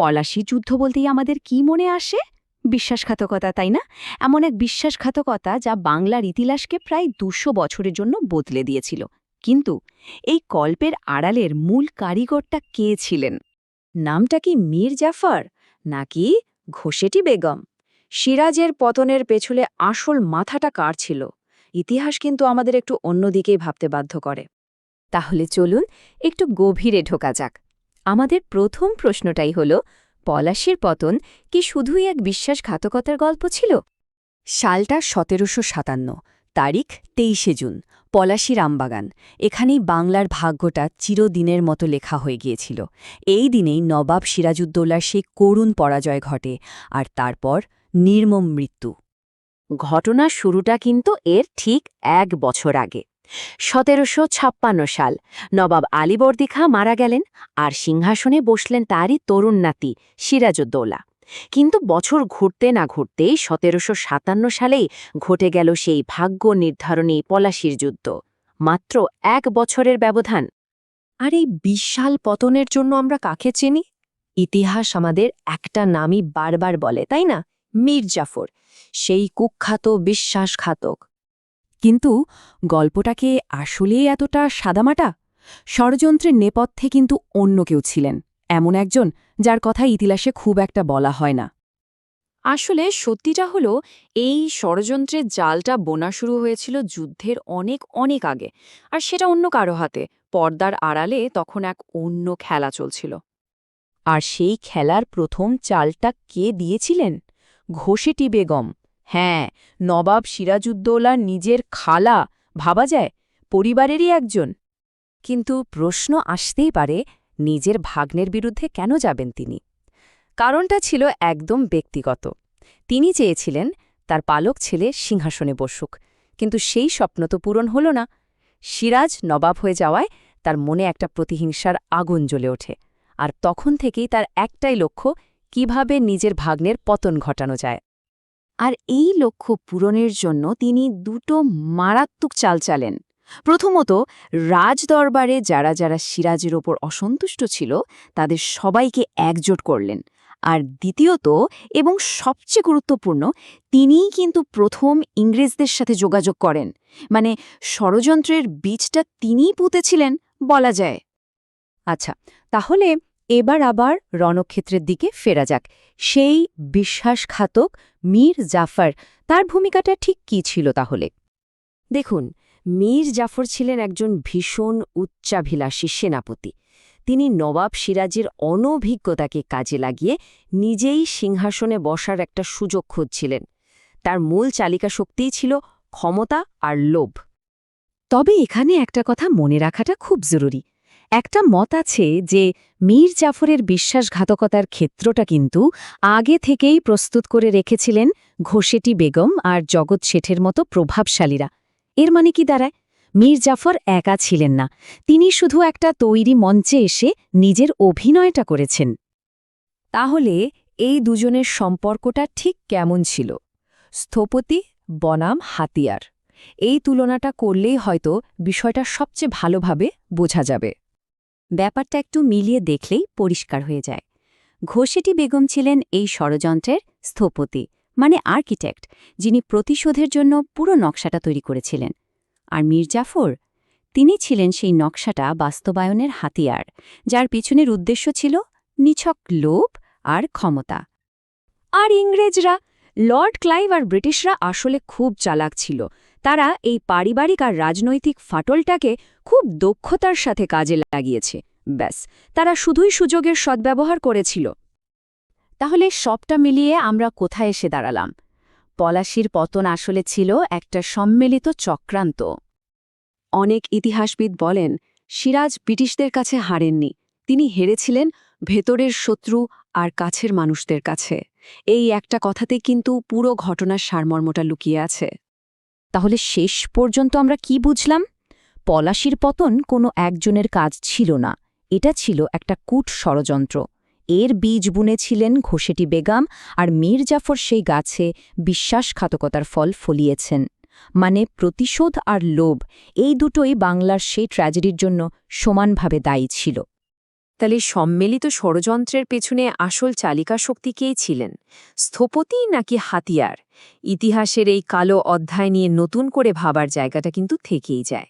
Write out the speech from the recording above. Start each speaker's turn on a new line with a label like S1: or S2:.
S1: পলাশি যুদ্ধ বলতেই আমাদের কি মনে আসে? বিশ্বাসঘাতকতা, তাই না? এমন এক বিশ্বাসঘাতকতা যা বাংলার ইতিহাসকে প্রায় দুশো বছরের জন্য বদলে দিয়েছিল। কিন্তু এই কল্পের আড়ালের মূল কারিগরটা কে ছিলেন?
S2: নামটা কি মীর জাফর, নাকি ঘোষেটি বেগম? সিরাজের পতনের পেছনে আসল মাথাটা কার ছিল? ইতিহাস কিন্তু আমাদের একটু অন্যদিকেই ভাবতে বাধ্য করে।
S1: তাহলে চলুন একটু গভীরে ঢোকা যাক। আমাদের প্রথম প্রশ্নটাই হল, পলাশির পতন কি শুধুই এক বিশ্বাসঘাতকতার গল্প ছিল? সালটা সতেরোশো সাতান্ন, তারিখ তেইশে জুন পলাশি রামবাগান এখানেই বাংলার ভাগ্যটা চিরদিনের মতো লেখা হয়ে গিয়েছিল। এই দিনেই নবাব সিরাজউদ্দৌলার সেই করুণ পরাজয় ঘটে, আর তারপর নির্মম মৃত্যু। ঘটনার শুরুটা কিন্তু এর ঠিক এক বছর আগে। সতেরোশো ছাপ্পান্ন সাল নবাব আলীবর্দী খাঁ মারা গেলেন আর সিংহাসনে বসলেন তারই তরুণ নাতি সিরাজউদ্দৌলা। কিন্তু বছর ঘুরতে না ঘুরতেই সতেরোশো সাতান্ন সালেই ঘটে গেল সেই ভাগ্য নির্ধারণী পলাশির যুদ্ধ। মাত্র এক বছরের ব্যবধান। আর এই বিশাল পতনের জন্য আমরা কাকে চিনি? ইতিহাস আমাদের একটা নামই বারবার বলে, তাই না? মীর জাফর, সেই কুখ্যাত বিশ্বাসঘাতক। কিন্তু গল্পটাকে আসলেই এতটা সাদামাটা? ষড়যন্ত্রের নেপথ্যে কিন্তু অন্য কেউ ছিলেন, এমন একজন যার কথা ইতিহাসে খুব একটা বলা হয় না।
S2: আসলে সত্যিটা হলো, এই ষড়যন্ত্রের জালটা বোনা শুরু হয়েছিল যুদ্ধের অনেক অনেক আগে, আর সেটা অন্য কারও হাতে, পর্দার আড়ালে তখন এক অন্য খেলা চলছিল।
S1: আর সেই খেলার প্রথম চালটা কে দিয়েছিলেন? ঘোষেটি বেগম। হ্যাঁ নবাব সিরাজউদ্দৌলার নিজের খালা, ভাবা যায়, পরিবারেরই একজন। কিন্তু প্রশ্ন আসতেই পারে, নিজের ভাগ্নের বিরুদ্ধে কেন যাবেন তিনি? কারণটা ছিল একদম ব্যক্তিগত। তিনি চেয়েছিলেন তার পালক ছেলে সিংহাসনে বসুক, কিন্তু সেই স্বপ্ন তো পূরণ হল না। সিরাজ নবাব হয়ে যাওয়ায় তার মনে একটা প্রতিহিংসার আগুন জ্বলে ওঠে, আর তখন থেকেই তার একটাই লক্ষ্য, কীভাবে নিজের ভাগ্নের পতন ঘটানো যায়। আর এই লক্ষ্য পূরণের জন্য তিনি দুটো মারাত্মক চাল চালেন। প্রথমত, রাজদরবারে যারা যারা সিরাজের ওপর অসন্তুষ্ট ছিল, তাদের সবাইকে একজোট করলেন। আর দ্বিতীয়ত, এবং সবচেয়ে গুরুত্বপূর্ণ, তিনিই কিন্তু প্রথম ইংরেজদের সাথে যোগাযোগ করেন। মানে ষড়যন্ত্রের বীজটা তিনিই পুঁতেছিলেন, বলা যায়। আচ্ছা তাহলে এবার আবার রণক্ষেত্রের দিকে ফেরা যাক। সেই বিশ্বাসঘাতক মীর জাফর, তার ভূমিকাটা ঠিক কী ছিল তাহলে? দেখুন, মীর জাফর ছিলেন একজন ভীষণ উচ্চাভিলাষী সেনাপতি। তিনি নবাব সিরাজের অনভিজ্ঞতাকে কাজে লাগিয়ে নিজেই সিংহাসনে বসার একটা সুযোগ খুঁজছিলেন। তার মূল চালিকা শক্তিই ছিল ক্ষমতা আর লোভ। তবে এখানে একটা কথা মনে রাখাটা খুব জরুরি। একটা মত আছে যে মীর জাফরের বিশ্বাসঘাতকতার ক্ষেত্রটা কিন্তু আগে থেকেই প্রস্তুত করে রেখেছিলেন ঘোষেটি বেগম আর জগৎ শেঠের মতো প্রভাবশালীরা। এর মানে কি দাঁড়ায়? মীর জাফর একা ছিলেন না। তিনি শুধু একটা তৈরি মঞ্চে এসে নিজের অভিনয়টা করেছেন। তাহলে এই দুজনের সম্পর্কটা ঠিক কেমন ছিল? স্থপতি বনাম হাতিয়ার। এই তুলনাটা করলেই হয়তো বিষয়টা সবচেয়ে ভালোভাবে বোঝা যাবে। ব্যাপারটা একটু মিলিয়ে দেখলেই পরিষ্কার হয়ে যায়। ঘোষেটি বেগম ছিলেন এই ষড়যন্ত্রের স্থপতি মানে আর্কিটেক্ট, যিনি প্রতিশোধের জন্য পুরো নকশাটা তৈরি করেছিলেন। আর মীর জাফর? তিনি ছিলেন সেই নকশাটা বাস্তবায়নের হাতিয়ার, যার পিছনের উদ্দেশ্য ছিল নিছক লোভ আর ক্ষমতা। আর ইংরেজরা, লর্ড ক্লাইভ আর ব্রিটিশরা আসলে খুব চালাক ছিল তারা এই পারিবারিক আর রাজনৈতিক ফাটলটাকে খুব দক্ষতার সাথে কাজে লাগিয়েছে। ব্যাস, তারা শুধুই সুযোগের সদ্ব্যবহার করেছিল। তাহলে সবটা মিলিয়ে আমরা কোথায় এসে দাঁড়ালাম? পলাশির পতন আসলে ছিল একটা সম্মিলিত চক্রান্ত। অনেক ইতিহাসবিদ বলেন, সিরাজ ব্রিটিশদের কাছে হারেননি। তিনি হেরেছিলেন ভেতরের শত্রু আর কাছের মানুষদের কাছে। এই একটা কথাতে কিন্তু পুরো ঘটনার সারমর্মটা লুকিয়ে আছে। তাহলে শেষ পর্যন্ত আমরা কি বুঝলাম? পলাশির পতন কোনো একজনের কাজ ছিল না। এটা ছিল একটা কূট ষড়যন্ত্র। এর বীজ বুনেছিলেন ঘোষেটি বেগাম আর মীর জাফর সেই গাছে বিশ্বাসঘাতকতার ফল ফলিয়েছেন। মানে প্রতিশোধ আর লোভ, এই দুটোই বাংলার সেই ট্র্যাজেডির জন্য সমানভাবে দায়ী ছিল।
S2: তাহলে সম্মিলিত ষড়যন্ত্রের পেছনে আসল চালিকা শক্তি কেই ছিলেন? স্থপতি নাকি হাতিয়ার? ইতিহাসের এই কালো অধ্যায় নিয়ে নতুন করে ভাবার জায়গাটা কিন্তু থেকেই যায়।